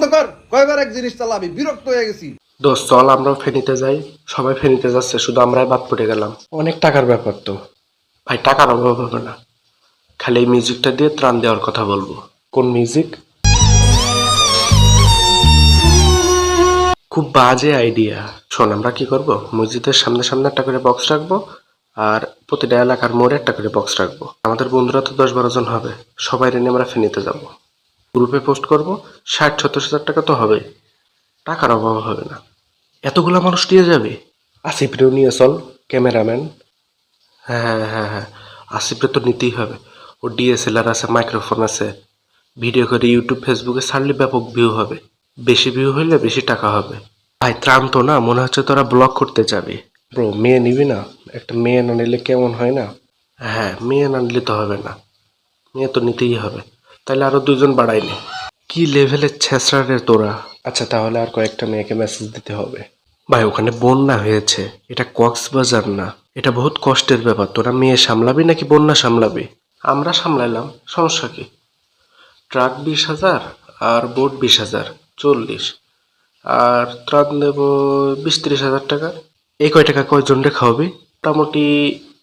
ধর কয়বার এক জিনিস চালাবি বিরক্ত হয়ে গেছি। দোস্ত চল আমরাও ফেনিতে যাই। সবাই ফেনিতে যাচ্ছে শুধু আমরাই বাদ পড়ে গেলাম। অনেক টাকার ব্যাপার তো। ভাই টাকার অভাব হবে না। খালি এই মিউজিকটা দিয়ে ত্রাণ দেওয়ার কথা বলব। কোন মিউজিক? খুব বাজে আইডিয়া। শোন আমরা কি করব? মসজিদের সামনে সামনে একটা করে বক্স রাখব আর প্রতিটা এলাকার মোড়ে একটা করে বক্স রাখব। আমাদের বন্ধুরা তো দশ বারো জন হবে। সবাই নিয়ে আমরা ফেনিতে যাব। গ্রুপে পোস্ট করব ষাট সত্তর হাজার টাকা তো হবে টাকার অভাব হবে না। এতগুলো মানুষ নিয়ে যাবে? আসিফরেও নিয়ে চল ক্যামেরাম্যান। হ্যাঁ হ্যাঁ হ্যাঁ হ্যাঁ। আসিফরে তো নিতেই হবে। ও ডিএসএলআর আছে মাইক্রোফোন আছে। ভিডিও করে ইউটিউব ফেসবুকে ছাড়লে ব্যাপক ভিউ হবে। বেশি ভিউ হইলে বেশি টাকা হবে। ভাই ত্রাণ তো না মনে হচ্ছে তোরা ব্লগ করতে যাবি। ব্রো মেয়ে নিবি না? একটা মেয়ে না নিলে কেমন হয় না? হ্যাঁ মেয়ে না নিলে তো হবে না। মেয়ে তো নিতেই হবে। তাহলে আরও দুজন বাড়াই নে কি লেভেলের ছেঁচড়া রে তোরা? আচ্ছা তাহলে আর কয়েকটা মেয়েকে মেসেজ দিতে হবে। ভাই ওখানে বন্যা হয়েছে। এটা কক্সবাজার না। এটা বহুত কষ্টের ব্যাপার। তোরা মেয়ে সামলাবি নাকি বন্যা সামলাবি? আমরা সামলাইলাম। সমস্যা কি? ট্রাক বিশ হাজার আর বোট বিশ হাজার চল্লিশ। আর ত্রাণ দেব বিশ ত্রিশ হাজার টাকা। এই কয় টাকা কয়জন রে খাওয়াবি? মোটামুটি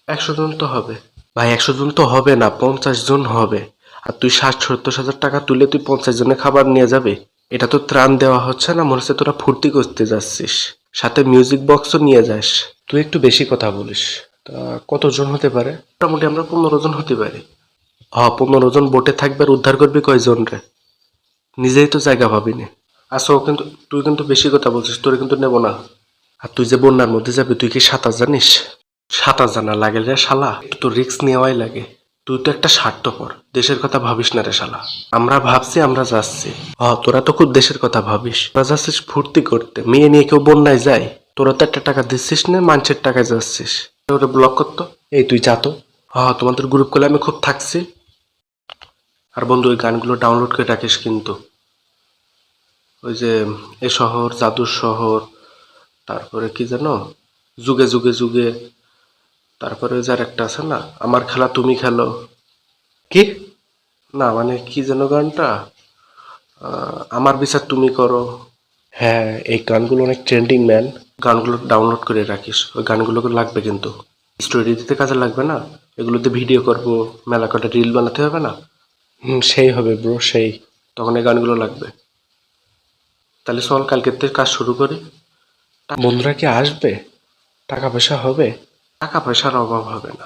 একশো জন তো হবে। ভাই একশো জন তো হবে না পঞ্চাশ জন হবে। আর তুই ষাট, সত্তর হাজার টাকা তুলে তুই পঞ্চাশ জনের খাবার নিয়ে যাবে। এটা তো ত্রাণ দেওয়া হচ্ছে না, মনে হচ্ছে তোরা ফুর্তি করতে যাচ্ছিস। সাথে মিউজিক বক্সও নিয়ে যাস। তুই একটু বেশি কথা বলিস। তা কতজন হতে পারে? মোটামুটি আমরা পনেরো জন হতে পারি। হ, পনেরো জন বোটে থাকবে আর উদ্ধার করবি কয়জন রে? নিজেই তো জায়গা ভাবি নে আসো কিন্তু, তুই কিন্তু বেশি কথা বলছিস, তোরে কিন্তু নেব না। আর তুই যে বন্যার মধ্যে যাবি, তুই কি সাঁতার জানিস? সাঁতার জানা লাগে রে শালা তো রিস্ক নেওয়াই লাগে। তুই তো একটা স্বার্থপর। দেশের কথা ভাবিস না রে শালা। আমরা ভাবছি, আমরা যাচ্ছি। হ তোরা তো খুব দেশের কথা ভাবিস। তোরা যাচ্ছিস ফুর্তি করতে। মেয়ে নিয়ে কেউ বন্যায় যায়। তোরা তো একটা টাকা দিচ্ছিস না, মানুষের টাকায় যাচ্ছিস। ওরে ব্লক করতো এই, তুই যা তো। হ তোমাদের গ্রুপ করলে আমি খুব থাকছি। আর বন্ধু, ওই গানগুলো ডাউনলোড করে রাখিস কিন্তু। ওই যে, এ শহর, জাদুর শহর, তারপরে কি জানো যুগে যুগে যুগে তারপরে ওই যার একটা আছে না আমার খেলা তুমি খেলো। কি? না মানে কি যেন গানটা? আমার বিচার তুমি করো। হ্যাঁ এই গানগুলো অনেক ট্রেন্ডিং ম্যান গানগুলো ডাউনলোড করে রাখিস ওই গানগুলো লাগবে কিন্তু। স্টোরি দিতে কাজে লাগবে না এগুলোতে ভিডিও করব মেলা কটা রিল বানাতে হবে না? হুম সেই হবে ব্রো সেই। তখন এই গানগুলো লাগবে। তাহলে চল কালকের থেকে কাজ শুরু করি। বন্ধুরা কি আসবে? টাকা পয়সা হবে? টাকা পয়সার অভাব হবে না।